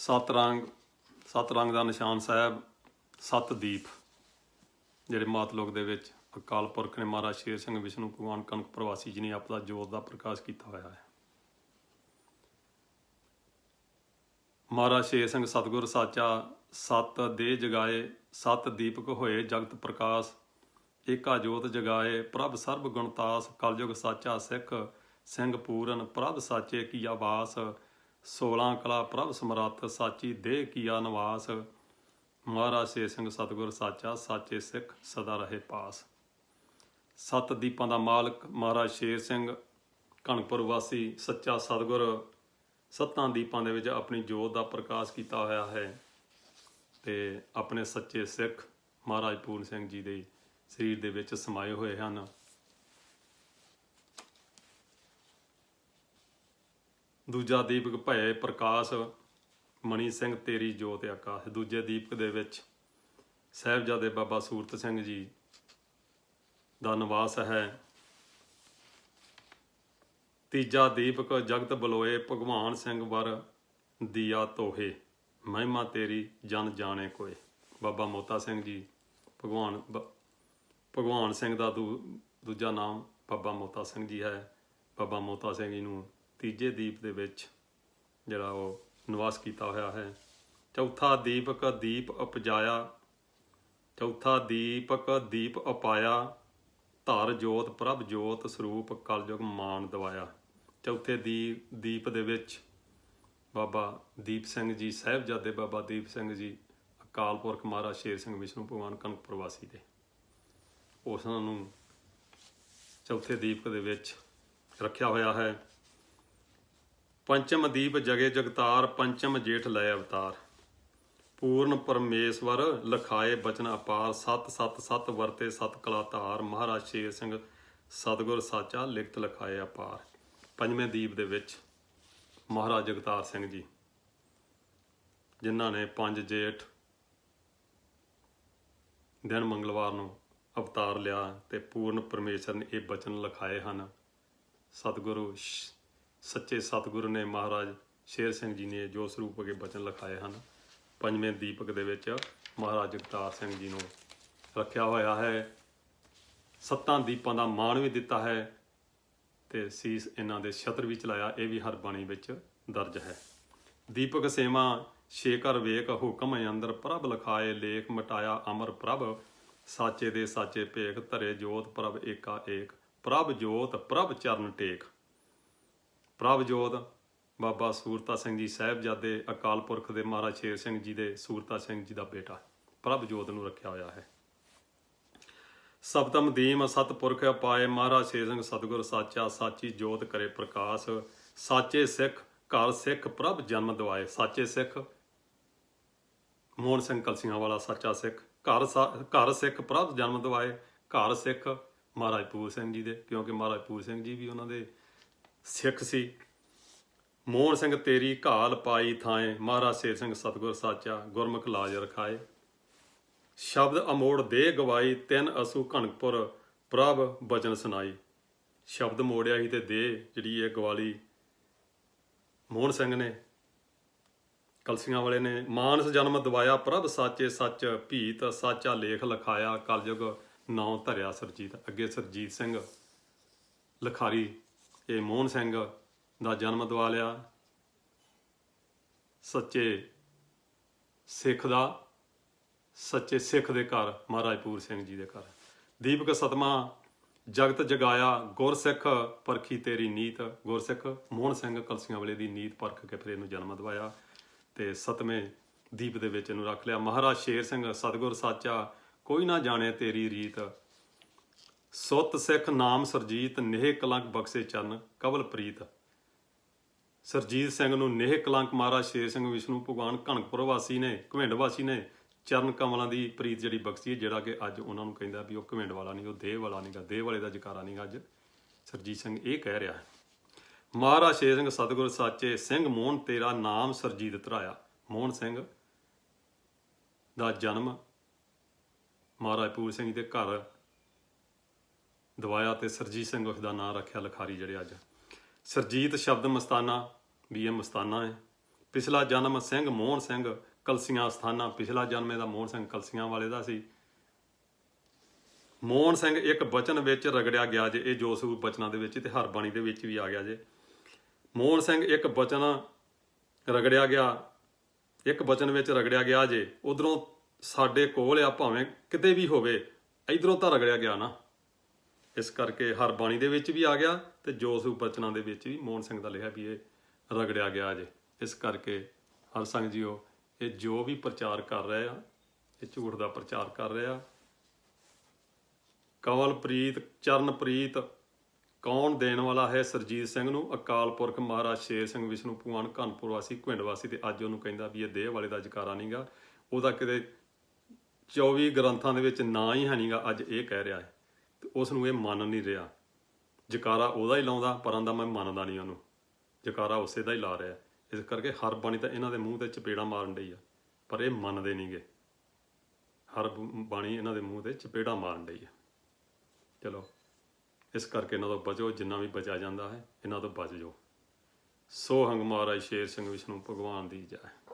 ਸਤ ਰੰਗ ਸੱਤ ਰੰਗ ਦਾ ਨਿਸ਼ਾਨ ਸਾਹਿਬ ਸੱਤ ਦੀਪ ਜਿਹੜੇ ਮਾਤਲੋਕ ਦੇ ਵਿੱਚ ਅਕਾਲ ਪੁਰਖ ਨੇ ਮਹਾਰਾਜ ਸ਼ੇਰ ਸਿੰਘ ਵਿਸ਼ਨੂੰ ਭਗਵਾਨ ਕਨਕ ਪ੍ਰਵਾਸੀ ਜੀ ਨੇ ਆਪਦਾ ਜੋਤ ਦਾ ਪ੍ਰਕਾਸ਼ ਕੀਤਾ ਹੋਇਆ ਹੈ। ਮਹਾਰਾਜ ਸ਼ੇਰ ਸਿੰਘ ਸਤਿਗੁਰ ਸਾਚਾ, ਸਤ ਦੇ ਜਗਾਏ, ਸਤ ਦੀਪਕ ਹੋਏ, ਜਗਤ ਪ੍ਰਕਾਸ਼, ਏਕਾ ਜੋਤ ਜਗਾਏ, ਪ੍ਰਭ ਸਰਬ ਗੁਣਤਾਸ ਕਲਯੁਗ ਸਾਚਾ ਸਿੱਖ, ਸਿੰਘ ਪੂਰਨ, ਪ੍ਰਭ ਸਾਚੇ ਕੀ ਆਵਾਸ 16 ਕਲਾ ਪ੍ਰਭ ਸਮਰੱਥ ਸਾਚੀ ਦੇਹ ਕੀਆ ਨਿਵਾਸ। ਮਹਾਰਾਜ ਸ਼ੇਰ ਸਿੰਘ ਸਤਿਗੁਰ ਸਾਚਾ ਸਾਚੇ ਸਿੱਖ ਸਦਾ ਰਹੇ ਪਾਸ। ਸੱਤ ਦੀਪਾਂ ਦਾ ਮਾਲਕ ਮਹਾਰਾਜ ਸ਼ੇਰ ਸਿੰਘ ਕਣਕਪੁਰ ਵਾਸੀ, ਸੱਚਾ ਸਤਿਗੁਰ, ਸੱਤਾਂ ਦੀਪਾਂ ਦੇ ਵਿੱਚ ਆਪਣੀ ਜੋਤ ਦਾ ਪ੍ਰਕਾਸ਼ ਕੀਤਾ ਹੋਇਆ ਹੈ ਤੇ ਆਪਣੇ ਸੱਚੇ ਸਿੱਖ ਮਹਾਰਾਜ ਪੂਰਨ ਸਿੰਘ ਜੀ ਦੇ ਸਰੀਰ ਦੇ ਵਿੱਚ ਸਮਾਏ ਹੋਏ ਹਨ। ਦੂਜਾ ਦੀਪਕ ਭਏ ਪ੍ਰਕਾਸ਼ ਮਣੀ ਸਿੰਘ ਤੇਰੀ ਜੋਤ ਆਕਾਸ਼। ਦੂਜੇ ਦੀਪਕ ਦੇ ਵਿੱਚ ਸਾਹਿਬਜ਼ਾਦੇ ਬਾਬਾ ਸੂਰਤ ਸਿੰਘ ਜੀ ਦਾ ਨਿਵਾਸ ਹੈ। ਤੀਜਾ ਦੀਪਕ, ਜਗਤ ਬਲੋਏ, ਭਗਵਾਨ ਸਿੰਘ ਵਰ ਦੀਆ ਤੋਹੇ ਮਹਿਮਾ ਤੇਰੀ ਜਨ ਜਾਣੇ ਕੋਏ। ਬਾਬਾ ਮੋਤਾ ਸਿੰਘ ਜੀ, ਭਗਵਾਨ ਬ- ਭਗਵਾਨ ਸਿੰਘ ਦਾ ਦੂ- ਦੂਜਾ ਨਾਮ ਬਾਬਾ ਮੋਤਾ ਸਿੰਘ ਜੀ ਹੈ। ਬਾਬਾ ਮੋਤਾ ਸਿੰਘ ਜੀ ਨੂੰ ਤੀਜੇ ਦੀਪ ਦੇ ਵਿੱਚ ਜਿਹੜਾ ਉਹ ਨਿਵਾਸ ਕੀਤਾ ਹੋਇਆ ਹੈ। ਚੌਥਾ ਦੀਪਕ ਦੀਪ ਉਪਜਾਇਆ। ਚੌਥਾ ਦੀਪਕ ਦੀਪ ਅਪਾਇਆ ਧਰ ਜੋਤ ਪ੍ਰਭ ਜੋਤ ਸਰੂਪ ਕਲਯੁਗ ਮਾਨ ਦਵਾਇਆ। ਚੌਥੇ ਦੀ ਦੀਪ ਦੇ ਵਿੱਚ ਬਾਬਾ ਦੀਪ ਸਿੰਘ ਜੀ, ਸਾਹਿਬਜ਼ਾਦੇ ਬਾਬਾ ਦੀਪ ਸਿੰਘ ਜੀ, ਅਕਾਲ ਪੁਰਖ ਮਹਾਰਾਜ ਸ਼ੇਰ ਸਿੰਘ ਵਿਸ਼ਨੂੰ ਭਗਵਾਨ ਕਨਕ ਪ੍ਰਵਾਸੀ ਦੇ। ਉਸ ਨੂੰ ਚੌਥੇ ਦੀਪਕ ਦੇ ਵਿੱਚ ਰੱਖਿਆ ਹੋਇਆ ਹੈ। ਪੰਚਮ ਦੀਪ ਜਗੇ ਜਗਤਾਰ, ਪੰਚਮ ਜੇਠ ਲੈ ਅਵਤਾਰ। ਪੂਰਨ ਪਰਮੇਸ਼ਵਰ, ਲਖਾਏ ਬਚਨ ਅਪਾਰ, ਸਤ ਸਤ ਸਤ ਵਰਤੇ ਸਤ ਕਲਾ ਧਾਰ, ਮਹਾਰਾਜ ਸ਼ੇਰ ਸਿੰਘ ਸਤਿਗੁਰ ਸਾਚਾ ਲਿਖਤ ਲਖਾਏ ਅਪਾਰ। ਪੰਜਵੇਂ ਦੀਪ ਦੇ ਵਿੱਚ ਮਹਾਰਾਜ ਜਗਤਾਰ ਸਿੰਘ ਜੀ, ਜਿਨ੍ਹਾਂ ਨੇ ਪੰਜ ਜੇਠ ਦਿਨ ਮੰਗਲਵਾਰ ਨੂੰ ਅਵਤਾਰ ਲਿਆ ਤੇ ਪੂਰਨ ਪਰਮੇਸ਼ਰ ਨੇ ਇਹ ਬਚਨ ਲਿਖਾਏ ਹਨ। ਸਤਿਗੁਰੂ ਸ਼- ਸੱਚੇ ਸਤਿਗੁਰੂ ਨੇ ਮਹਾਰਾਜ ਸ਼ੇਰ ਸਿੰਘ ਜੀ ਨੇ ਜੋ ਸਰੂਪ ਕੇ ਬਚਨ ਲਿਖਾਏ ਹਨ, ਪੰਜਵੇਂ ਦੀਪਕ ਦੇ ਵਿੱਚ ਮਹਾਰਾਜ ਜਗਤਾਰ ਸਿੰਘ ਜੀ ਨੂੰ ਰੱਖਿਆ ਹੋਇਆ ਹੈ। ਸੱਤਾਂ ਦੀਪਾਂ ਦਾ ਮਾਣ ਵੀ ਦਿੱਤਾ ਹੈ ਤੇ ਸੀਸ ਇਹਨਾਂ ਦੇ ਛਤਰ ਵੀ ਚਲਾਇਆ, ਇਹ ਵੀ ਹਰ ਬਾਣੀ ਵਿੱਚ ਦਰਜ ਹੈ। ਦੀਪਕ ਸੇਵਾ ਸ਼ੇਕਰ ਵੇਖ ਹੁਕਮ ਅੰਦਰ ਪ੍ਰਭ ਲਖਾਏ, ਲੇਖ ਮਟਾਇਆ ਅਮਰ ਪ੍ਰਭ, ਸਾਚੇ ਦੇ ਸਾਚੇ ਭੇਖ ਧਰੇ ਜੋਤ ਪ੍ਰਭ ਏਕਾ ਏਕ, ਪ੍ਰਭ ਜੋਤ ਪ੍ਰਭ ਚਰਨ ਟੇਕ। ਪ੍ਰਭ ਜੋਤ ਬਾਬਾ ਸੂਰਤਾ ਸਿੰਘ ਜੀ ਸਾਹਿਬਜ਼ਾਦੇ ਅਕਾਲ ਪੁਰਖ ਦੇ ਮਹਾਰਾਜ ਸ਼ੇਰ ਸਿੰਘ ਜੀ ਦੇ ਸੂਰਤਾ ਸਿੰਘ ਜੀ ਦਾ ਬੇਟਾ ਪ੍ਰਭ ਜੋਤ ਨੂੰ ਰੱਖਿਆ ਹੋਇਆ ਹੈ। ਸਪਤਮ ਦੀਮ ਸਤਪੁਰਖ ਪਾਏ ਮਹਾਰਾਜ ਸ਼ੇਰ ਸਿੰਘ ਸਤਿਗੁਰ ਸਾਚਾ ਸਾਚੀ ਜੋਤ ਕਰੇ ਪ੍ਰਕਾਸ਼, ਸਾਚੇ ਸਿੱਖ ਘਰ ਸਿੱਖ ਪ੍ਰਭ ਜਨਮ ਦਵਾਏ। ਸਾਚੇ ਸਿੱਖ ਮੋਹਨ ਸਿੰਘ ਕਲਸੀਆਂ ਵਾਲਾ ਸੱਚਾ ਸਿੱਖ ਘਰ ਸਾ- ਘਰ ਸਿੱਖ ਪ੍ਰਭ ਜਨਮ ਦਵਾਏ। ਘਰ ਸਿੱਖ ਮਹਾਰਾਜ ਪੂਰ ਸਿੰਘ ਜੀ ਦੇ, ਕਿਉਂਕਿ ਮਹਾਰਾਜ ਪੂਰ ਸਿੰਘ ਜੀ ਵੀ ਉਹਨਾਂ ਦੇ ਸਿੱਖ ਸੀ। ਮੋਹਨ ਸਿੰਘ ਤੇਰੀ ਘਾਲ ਪਾਈ ਥਾਏ, ਮਹਾਰਾਜ ਸ਼ੇਰ ਸਿੰਘ ਸਤਿਗੁਰ ਸਾਚਾ ਗੁਰਮੁਖ ਲਾਜ ਰਖਾਏ। ਸ਼ਬਦ ਅਮੋੜ ਦੇ ਗਵਾਈ, ਤਿੰਨ ਅਸੂ ਘਣਕਪੁਰ, ਪ੍ਰਭ ਬਚਨ ਸੁਣਾਈ। ਸ਼ਬਦ ਮੋੜਿਆ ਹੀ ਤੇ ਦੇ ਜਿਹੜੀ ਇਹ ਗਵਾਲੀ ਮੋਹਨ ਸਿੰਘ ਨੇ, ਕਲਸੀਆਂ ਵਾਲੇ ਨੇ, ਮਾਨਸ ਜਨਮ ਦਵਾਇਆ, ਪ੍ਰਭ ਸਾਚੇ ਸੱਚ ਭੀਤ, ਸਾਚਾ ਲੇਖ ਲਖਾਇਆ, ਕਲਯੁਗ ਨੌ ਧਰਿਆ ਸਰਜੀਤ, ਅੱਗੇ ਸਰਜੀਤ ਸਿੰਘ ਲਖਾਰੀ ਇਹ ਮੋਹਨ ਸਿੰਘ ਦਾ ਜਨਮ ਦਵਾ ਲਿਆ। ਸੱਚੇ ਸਿੱਖ ਦਾ, ਸੱਚੇ ਸਿੱਖ ਦੇ ਘਰ ਮਹਾਰਾਜ ਪੂਰ ਸਿੰਘ ਜੀ ਦੇ ਘਰ। ਦੀਪਕ ਸਤਮਾ ਜਗਤ ਜਗਾਇਆ ਗੁਰਸਿੱਖ ਪਰਖੀ ਤੇਰੀ ਨੀਤ। ਗੁਰਸਿੱਖ ਮੋਹਨ ਸਿੰਘ ਕਲਸੀਆਂ ਵਾਲੇ ਦੀ ਨੀਤ ਪਰਖ ਕੇ ਫਿਰ ਇਹਨੂੰ ਜਨਮ ਦਵਾਇਆ ਤੇ ਸਤਵੇਂ ਦੀਪ ਦੇ ਵਿੱਚ ਇਹਨੂੰ ਰੱਖ ਲਿਆ। ਮਹਾਰਾਜ ਸ਼ੇਰ ਸਿੰਘ, ਸਤਿਗੁਰ ਸਾਚਾ, ਕੋਈ ਨਾ ਜਾਣੇ ਤੇਰੀ ਰੀਤ। ਸੁੱਤ ਸਿੱਖ ਨਾਮ ਸਰਜੀਤ, ਨੇਹ ਕਲੰਕ ਬਖਸ਼ੇ ਚਰਨ ਕਵਲ ਪ੍ਰੀਤ। ਸਰਜੀਤ ਸਿੰਘ ਨੂੰ ਨੇਹ ਕਲੰਕ ਮਹਾਰਾਜ ਸ਼ੇਰ ਸਿੰਘ ਵਿਸ਼ਨੂੰ ਭਗਵਾਨ ਕਣਕਪੁਰ ਵਾਸੀ ਨੇ ਘਵਿੰਡ ਵਾਸੀ ਨੇ, ਚਰਨ ਕਮਲਾਂ ਦੀ ਪ੍ਰੀਤ ਜਿਹੜੀ ਬਖਸ਼ੀ ਹੈ, ਜਿਹੜਾ ਕਿ ਅੱਜ ਉਹਨਾਂ ਨੂੰ ਕਹਿੰਦਾ ਵੀ ਉਹ ਘਵਿੰਡ ਵਾਲਾ ਨਹੀਂ, ਉਹ ਦੇਹ ਵਾਲਾ ਨਹੀਂਗਾ ਦੇਹ ਵਾਲੇ ਦਾ ਜਕਾਰਾ ਨਹੀਂਗਾ ਅੱਜ ਸਰਜੀਤ ਸਿੰਘ ਇਹ ਕਹਿ ਰਿਹਾ ਹੈ। ਮਹਾਰਾਜ ਸ਼ੇਰ ਸਿੰਘ ਸਤਿਗੁਰ ਸਾਚੇ, ਸਿੰਘ ਮੋਹਨ, ਤੇਰਾ ਨਾਮ ਸਰਜੀਤ ਧਰਾਇਆ। ਮੋਹਨ ਸਿੰਘ ਦਾ ਜਨਮ ਮਹਾਰਾਜ ਪੂਰ ਸਿੰਘ ਦੇ ਘਰ ਦਵਾਇਆ ਤੇ ਸਰਜੀਤ ਸਿੰਘ ਉਸ ਦਾ ਨਾਮ ਰੱਖਿਆ ਲਖਾਰੀ ਜਿਹੜੇ ਅੱਜ। ਸਰਜੀਤ ਸ਼ਬਦ ਮਸਤਾਨਾ ਵੀ ਇਹ ਮਸਤਾਨਾ ਹੈ। ਪਿਛਲਾ ਜਨਮ ਸਿੰਘ ਮੋਹਨ ਸਿੰਘ ਕਲਸੀਆਂ ਸਥਾਨਾ। ਪਿਛਲਾ ਜਨਮ ਇਹਦਾ ਮੋਹਨ ਸਿੰਘ ਕਲਸੀਆਂ ਵਾਲੇ ਦਾ ਸੀ। ਮੋਹਨ ਸਿੰਘ ਇੱਕ ਬਚਨ ਵਿੱਚ ਰਗੜਿਆ ਗਿਆ ਜੇ, ਇਹ ਜੋ ਸੂ ਬਚਨਾਂ ਦੇ ਵਿੱਚ ਤੇ ਹਰ ਬਾਣੀ ਦੇ ਵਿੱਚ ਵੀ ਆ ਗਿਆ ਜੇ। ਮੋਹਨ ਸਿੰਘ ਇੱਕ ਬਚਨ ਰਗੜਿਆ ਗਿਆ, ਇੱਕ ਬਚਨ ਵਿੱਚ ਰਗੜਿਆ ਗਿਆ ਜੇ। ਉਧਰੋਂ ਸਾਡੇ ਕੋਲ ਆ, ਭਾਵੇਂ ਕਿਤੇ ਵੀ ਹੋਵੇ, ਇਧਰੋਂ ਤਾਂ ਰਗੜਿਆ ਗਿਆ ਨਾ। ਇਸ ਕਰਕੇ ਹਰ ਬਾਣੀ ਦੇ ਵਿੱਚ ਵੀ ਆ ਗਿਆ ਤੇ ਜੋ ਸੂ ਬਚਨਾਂ ਦੇ ਵਿੱਚ ਵੀ ਮੋਹਨ ਸਿੰਘ ਦਾ ਲਿਖਿਆ ਵੀ ਇਹ ਰਗੜਿਆ ਗਿਆ ਜੇ। ਇਸ ਕਰਕੇ ਹਰ ਸੰਗ ਜੀਓ ਇਹ ਜੋ ਵੀ ਪ੍ਰਚਾਰ ਕਰ ਰਹੇ ਆ, ਇਹ ਝੂਠ ਦਾ ਪ੍ਰਚਾਰ ਕਰ ਰਿਹਾ ਕਵਲਪ੍ਰੀਤ, ਚਰਨਪ੍ਰੀਤ, ਕੌਣ ਦੇਣ ਵਾਲਾ ਹੈ ਸਰਜੀਤ ਸਿੰਘ ਨੂੰ? ਅਕਾਲ ਪੁਰਖ ਮਹਾਰਾਜ ਸ਼ੇਰ ਸਿੰਘ ਵਿਸ਼ਨੂੰ ਭਗਵਾਨ ਕਾਨਪੁਰ ਵਾਸੀ, ਘੁੰਡ ਵਾਸੀ ਤੇ ਅੱਜ ਉਹਨੂੰ ਕਹਿੰਦਾ ਵੀ ਇਹ ਦੇਹ ਵਾਲੇ ਦਾ ਜਕਾਰਾ ਨਹੀਂਗਾ ਉਹਦਾ ਕਿਤੇ 24 ਗ੍ਰੰਥਾਂ ਦੇ ਵਿੱਚ ਨਾਂ ਹੀ ਹੈ ਨਹੀਂਗਾ ਅੱਜ ਇਹ ਕਹਿ ਰਿਹਾ ਹੈ। ਉਸ ਨੂੰ ਇਹ ਮੰਨ ਨਹੀਂ ਰਿਹਾ। ਜਕਾਰਾ ਉਹਦਾ ਹੀ ਲਾਉਂਦਾ, ਪਰਾਂ ਦਾ ਮੈਂ ਮੰਨਦਾ ਨਹੀਂ ਉਹਨੂੰ। ਜਕਾਰਾ ਉਸੇ ਦਾ ਹੀ ਲਾ ਰਿਹਾ। ਇਸ ਕਰਕੇ ਹਰ ਬਾਣੀ ਤਾਂ ਇਹਨਾਂ ਦੇ ਮੂੰਹ ਤੇ ਚਪੇੜਾ ਮਾਰਨ ਡਈ ਆ, ਪਰ ਇਹ ਮੰਨਦੇ ਨਹੀਂਗੇ ਹਰ ਬਾਣੀ ਇਹਨਾਂ ਦੇ ਮੂੰਹ ਤੇ ਚਪੇੜਾ ਮਾਰਨ ਡਈ ਆ। ਚਲੋ, ਇਸ ਕਰਕੇ ਇਹਨਾਂ ਤੋਂ ਬਚੋ, ਜਿੰਨਾ ਵੀ ਬਚਿਆ ਜਾਂਦਾ ਹੈ, ਇਹਨਾਂ ਤੋਂ ਬਚ ਜਾਓ। ਸੋ ਹੰਗ ਮਹਾਰਾਜ, ਸ਼ੇਰ ਸਿੰਘ ਵਿਸ਼ਨੂੰ, ਭਗਵਾਨ ਦੀ ਜੈ।